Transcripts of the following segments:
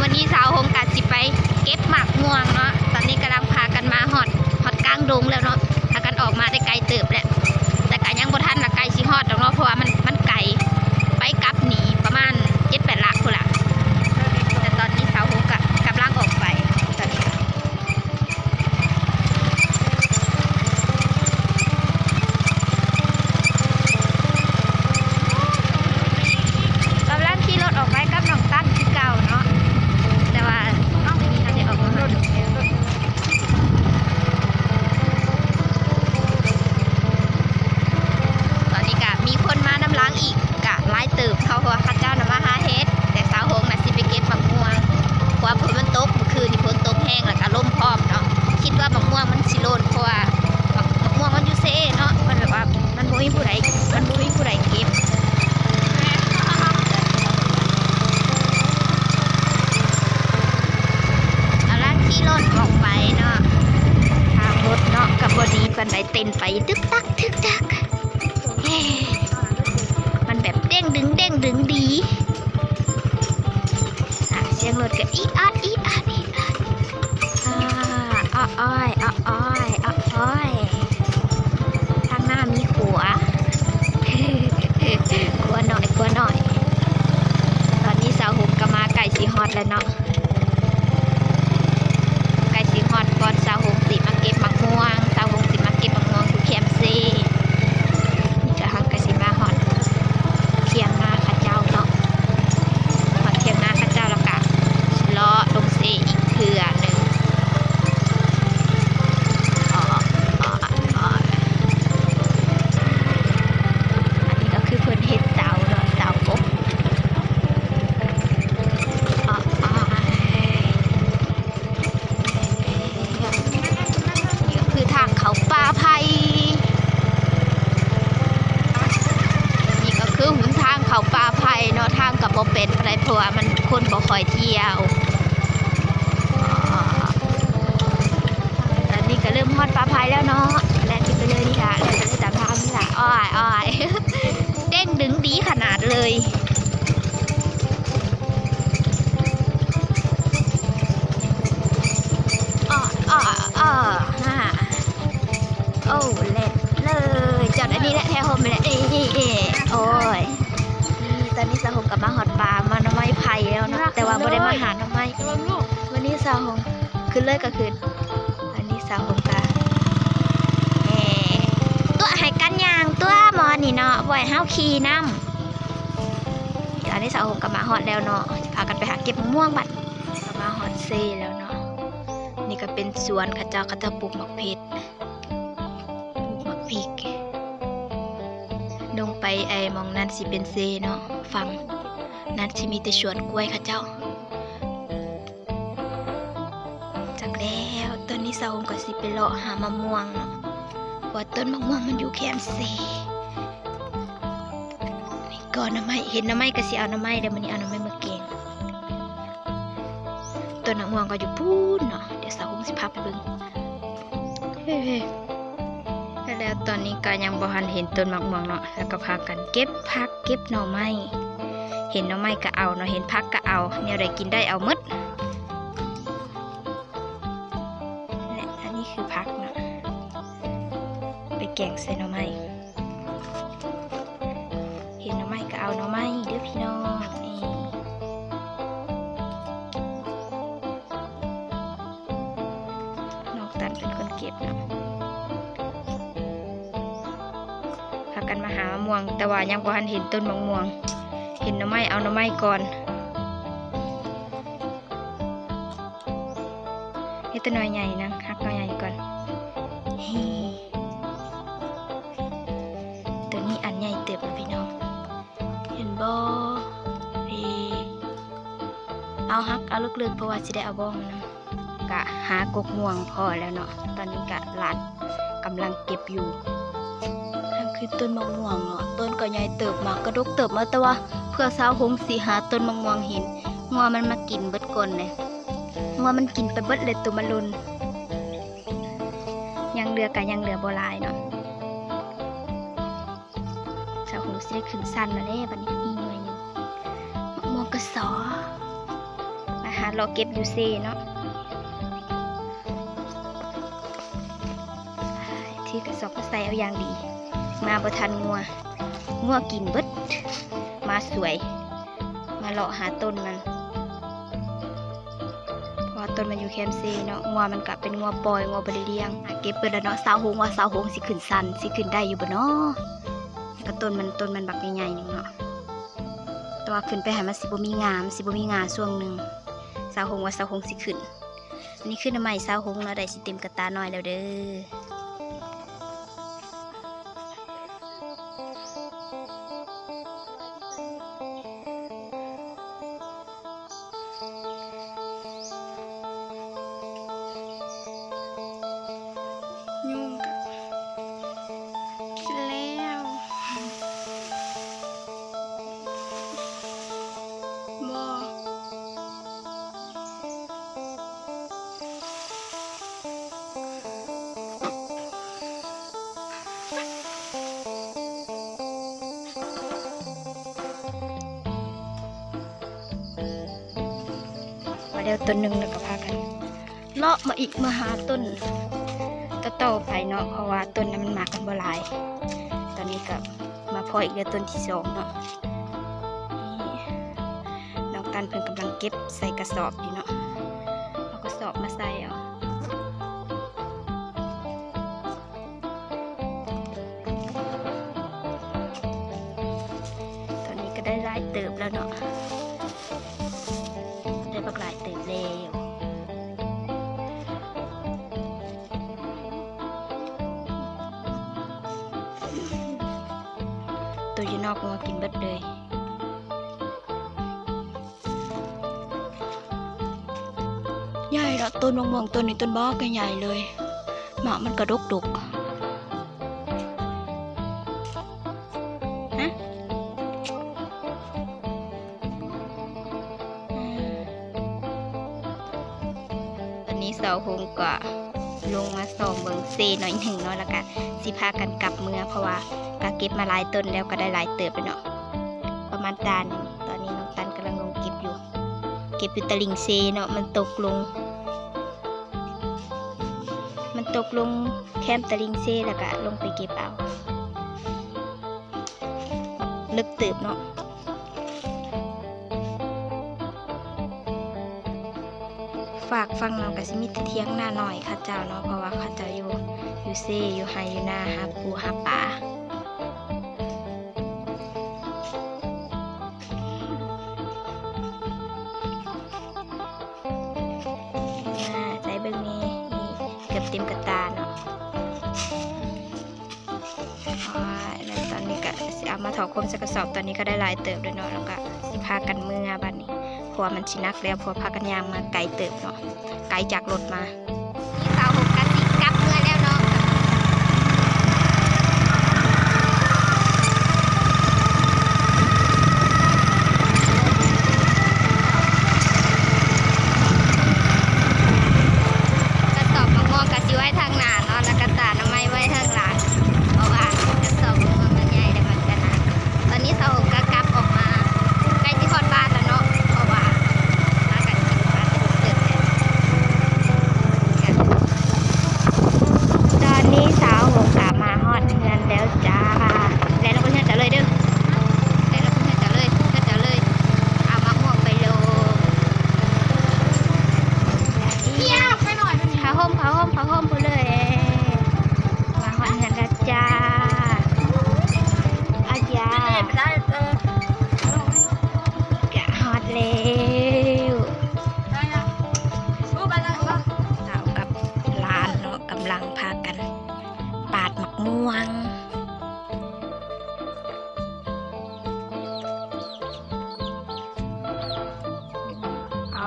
วันนี้สาวหงกัดสิไปเก็บหมากม่วงเนาะตอนนี้กำลังพากันมาฮอดฮอดกลางดงแล้วเนาะพากันออกมาได้ไกลเติบแล้วแต่ก็ยังบ่ทันละไกลสิฮอดดอกเนาะเพราะว่ามันมันไกลไปกลับหนีประมาณเจ็ดแปดลักพุ่นละแต่ตอนนี้สาวหงกะกำลังออกไปตอนนี้ กำลังขี่รถออกไปกับน้องตั้นคือเก่าเนาะ แต่ว่าเอ้าถ้าได้ออกรถตอนนี้กะมีคนมาน้ำล้างอีกกะไล่เติบเขาเพราะว่าเข้าเจ้านำมาหาเฮ็ด แต่สาวหงน่ะสิไปเก็บมะม่วงเพราะว่าฝนมันตกเมื่อคืนนี่ฝนตกแห้งแล้วก็ลมพร้อมเนาะ คิดว่ามะม่วงมันสิโลนเพราะว่ามะมะม่วงมันอยู่เซ่เนาะ มันแบบว่ามันบ่มีผู้ใดมันบ่มีผู้ใดเก็บ กำลังขี่รถออกไปเนาะทางรถเนาะ กันไดเต้นไปตึกตักตึกตักมันแบบเด้งดึงเด้งดึงดีอะเสียงรถก็อีดอาดอีดอาดอีดอาดอ้ออ้อยอ้ออ้อยอ้ออ้อยทางหน้ามีขัวกลัวหน่อยกลัวหน่อย ตอนนี้สาวหุบก็มาไก่สีฮอตแล้วเนาะ สาวหงขึ้นเลยก็ขึ้นอันนี้สาวหงกะตัวให้กันยางตัวมอนี่เนาะบ่อยห้าวขี่น้ำอันนี้สาวหงกับมาหอดแล้วเนาะพากันไปหาเก็บมะม่วงบัดกับมาหอดเซ่แล้วเนาะนี่ก็เป็นสวนข้าเจ้าขาจะปลูกมะเพชรปลูกมะพริกลงไปไอ้มองนั้นสิเป็นเซเนาะฟังนั้นสิมีแต่สวนกล้วยข้าเจ้า เลาะหามะม่วงเนาะเพราะว่าต้นมะม่วงมันอยู่แคมป์เซนี่ก่อนน้ำไม้เห็นน้ำไม้ก็สิเอาหน้ำไม้เดี๋ยวมันนี้เอาหน้ำไม้มาเก่งต้นหนังม่วงก็อยู่พูนเนาะเดี๋ยวสาวคงสิพาไปบิ่งเฮ้ยแล้วตอนนี้ก็ยังบ่ทันเห็นต้นมะม่วงเนาะแล้วก็พากันเก็บผักเก็บหน่อไม้เห็นหน่อไม้ก็เอาเนาะเห็นผักก็เอาแนวใดกินได้เอามด แกงใส่หน่อไม้เห็นหน่อไม้ก็เอาหน่อไม้เด้อพี่น้องนี่น้องตันเป็นคนเก็บนะพากันมาหามะม่วง แต่ว่ายังบ่ทันเห็นต้นมะม่วง เห็นหน่อไม้เอาหน่อไม้ก่อนเฮ็ดแตัวหน่อยใหญ่นะหัก เอาหักเอาลึกๆเพราะว่าสิได้เอาบ้องนะกะหากกม่วงพอแล้วเนาะตอนนี้กะหลานกำลังเก็บอยู่นั่นคือต้นมะม่วงเนาะต้นก็ใหญ่เติบมากกระดกเติบมาแต่ว่าเพื่อสาวหงสีหาต้นมะม่วงเห็นงัวมันมากินเบิดก่อนเลยงัวมันกินไปเบิดเลยตัวมันลุนยังเหลือกะยังเหลือโบ่หลายเนาะสาวหงสิได้ขึ้นสั้นมาแล้วบัดนี้อีหน่วยหนึงมะม่วงกระสอ หาเลาะเก็บอยู่เซ่เนาะที่กระสอบก็ใส่เอาอย่างดี มาบ่ทันงัว งัวกินเบิดมาสวย มาเลาะหาต้นมันเพราะต้นมันอยู่แคมเซเนาะงัวมันกลับเป็นงัวปล่อยงัวบริเลียงเก็บเปิดแล้วเนาะสาวหงว่าสาวหงสิขึ้นสันสิขึ้นได้อยู่บ่เนาะแล้วก็ต้นมันต้นมันบักใหญ่ๆหนึงเนาะต่ว่าขึ้นไปหามันสิบ่มีงามสิบ่มีงาช่วงหนึ่งาวหงว่าสาวหงสิขึ้น อันนี้ขึ้นมาใหม่สาวหงเราได้สิเต็มกระตาหน่อยแล้วเด้อ เดี๋ยวต้นหนึ่งแล้วก็พากันเลาะมาอีกมาหาต้นก็โตไปเนาะเพราะว่าต้นนั้นมันมากันบ่หลาย ตอนนี้ก็มาพออีกเดือนต้นที่สองเนาะน้องตันเพิ่นกำลังเก็บใส่กระสอบอยู่เนาะเอากระสอบมาใส่เอาตอนนี้ก็ได้หลายเติบแล้วเนาะ เบิดเลย ใหญ่ละต้นมะม่วงต้นนี้ต้นบ้าก็ใหญ่เลยหมากมันกระดกดกฮะอืมตอนนี้เสาหงก็ลงมาส่องเบิงเซหน่อยหนึ่งเนาะแล้วก็สิพากันกลับเมืองเพราะว่าก็เก็บมาหลายต้นแล้วก็ได้หลายเติบไปเนาะประ มาณตานตอนนี้น้องตันกำลังลงเก็บอยู่ เก็บอยู่ตะลิงเซเนาะมันตกลง มันตกลงแคมตะลิงเซแล้วก็ลงไปเก็บเอาลึกติบเนาะฝากฟังเรากับสิมิตเทียงหน้าหน่อยค่ะเจ้าเนาะเพราะว่าข้าเจ้าอยู่อยู่เซอยู่ไฮอยู่หน้าหาปูหาปา่า ถอคมใส่กระสอบตอนนี้ก็ได้หลายเติบด้วยเนาะแล้วก็สิพากันเมื่อบัดนี้พราะวมันชินักแล้วเพอพากันยางมาไกลเติบเนาะไกลจากรถมา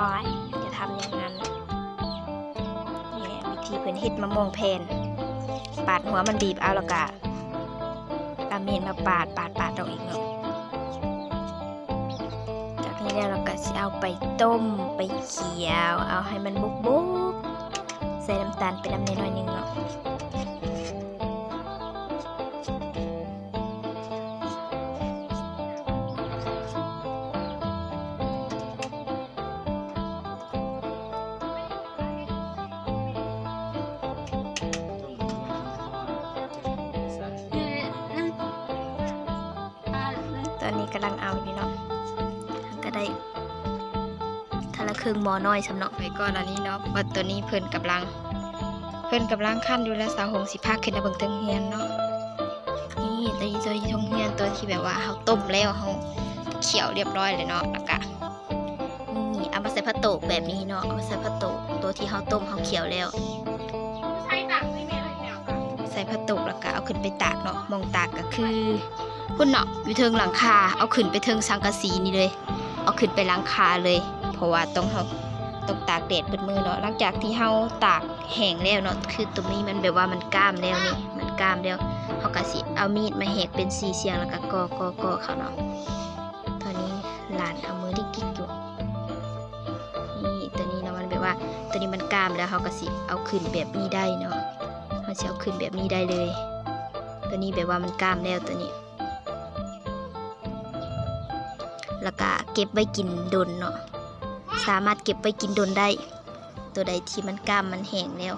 อ๋อยจะทำอย่างนั้นเนี่ยวิธีเพิ่นฮ็ดมะม่วงเพนปาดหัวมันบีบเอาแล้วก็เอามีดมาปาดปาดปาดเอาอีกเนาะจากนี้แล้วเราก็สิเอาไปต้มไปเคี่ยว เอาให้มันบุกบุกใส่น้ำตาลไปน้ำนิดหน่อยนึงเนาะ นนี้กำลังเอาอยู่เนาะก็ได้ทะละครึ่งหมอน้อยสำเนาะไปก่อนอันนี้เนาะว่าตัวนี้เพิ่นกำลัง เพิ่นกำลังขั้นอยู่แล้วสาวหงสิพาขึ้นมาเบิ่งเทิงเฮียนเนาะนี่ตัวนี้ตัวที่ทงเฮียนตัวที่แบบว่าเขาต้มแล้วเขาเขียวเรียบร้อยเลยเนาะแล้วก็นี่เอามาใส่ผ้าโตกแบบนี้เนาะเอามาใส่ผ้าโตกตัวที่เขาต้มเขาเขียวแล้วใช้ตักไม่มีอะไรเนี่ยค่ะใส่ผ้าตุกแล้วก็เอาขึ้นไปตากเนาะมองตากก็คือ พุ่นเนาะอยู่เทิงหลังคา เอาขึ้นไปเทิงสังกะสีนี่เลย เอาขึ้นไปหลังคาเลย เพราะว่าต้องเฮาต้องตากแดดเบิดมือเนาะ หลังจากที่เฮาตากแห้งแล้วเนาะ คือตรงนี้มันแบบว่ามันกล้ามแล้วนี่ มันกล้ามแล้วเฮาก็สิเอามีดมาแหกเป็นสีเสียงแล้วก็กอกอกอเขาเนาะ ตอนนี้หลานเอามือดิกกิ๊กอยู่ นี่ตัวนี้เนาะมันแบบว่า ตัวนี้มันกล้ามแล้วเฮาก็สิเอาขึ้นแบบนี้ได้เนาะมันจะเอาขึ้นแบบนี้ได้เลย ตัวนี้แบบว่ามันกล้ามแล้วตัวนี้ แล้วก็เก็บไว้กินดนเนาะสามารถเก็บไว้กินดนได้ ตัวใดที่มันกล้ามมันแห้งแล้ว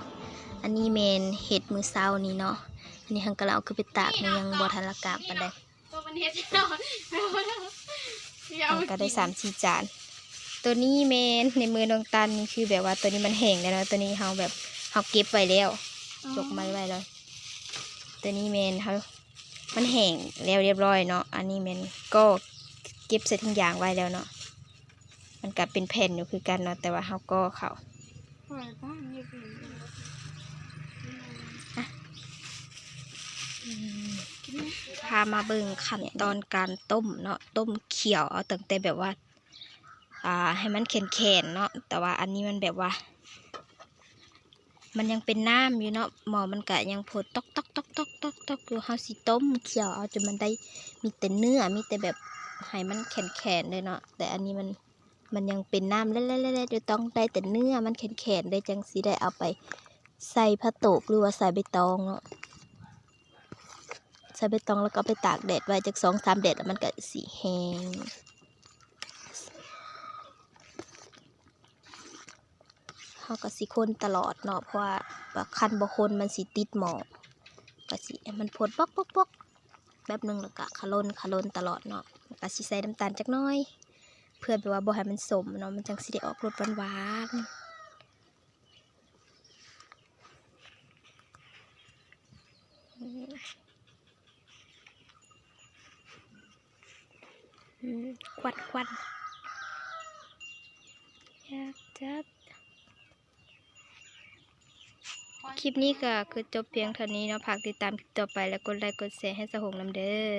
อันนี้เมนเห็ดมือเศร้านี้เนาะอันนี้หังกะเราเอาคือไปตากมันยังบอทันละกามปันใดตัวมันเฮ็ดเนาะเอามันก็ได้สามสี่จาน ตัวนี้เมนในมือน้องตันนี่คือแบบว่าตัวนี้มันแห้งแล้วเนาะตัวนี้เฮาแบบเฮาเก็บไว้แล้วจกไม้ไว้เลย ตัวนี้เมนเขามันแห้งแล้วเรียบร้อยเนาะ อันนี้เมนก็เก็บใส่ถุงยางไว้แล้วเนาะมันกลับเป็นแผ่นอยู่คือกันเนาะแต่ว่าเขาก็เขาปล่อยบ้านนี่เป็นพามาเบิ่งขั้นตอนการต้มเนาะต้มเขียวเอาตั้งแต่แบบว่า อ่าให้มันแข็งๆเนาะแต่ว่าอันนี้มันแบบว่า มันยังเป็นน้ำอยู่เนาะหมอมันกะยังผดตอกตอกตอกตอกตอกตอกอยู่เฮาสิต้มเขียวเอาจนมันได้มีแต่เนื้อมีแต่แบบ ให้มันแข็งๆเลยเนาะแต่อันนี้มันมันยังเป็นน้ำเล่ๆๆๆเลยต้องได้แต่เนื้อมันแข็งๆได้จังสิได้เอาไป ใส่ผ้าโตกหรือว่าใส่ใบตองเนาะใส่ใบตองแล้วก็ไปตากแดดไว้จากสองสามแดดแล้วมันก็สีแห้งเขาก็สิคนตลอดเนาะเพราะว่าคันบ่คนมันสิติดหมอกก็สิให้มันพดปอกปอกปอกแบบหนึงแล้วก็ขะลนขะลนตลอดเนาะ ก็สิใส่น้ำตาลจักหน้อย เพื่อแบบว่าบ่ให้มันสมเนาะมันจังสิได้ออกรสหวานๆอืมอืมควันควันอยากจับคลิปนี้ก็คือจบเพียงเท่านี้เนาะฝากติดตามคลิปต่อไปแล้วกดไลค์กดแชร์ให้สหงน้ำเด้อ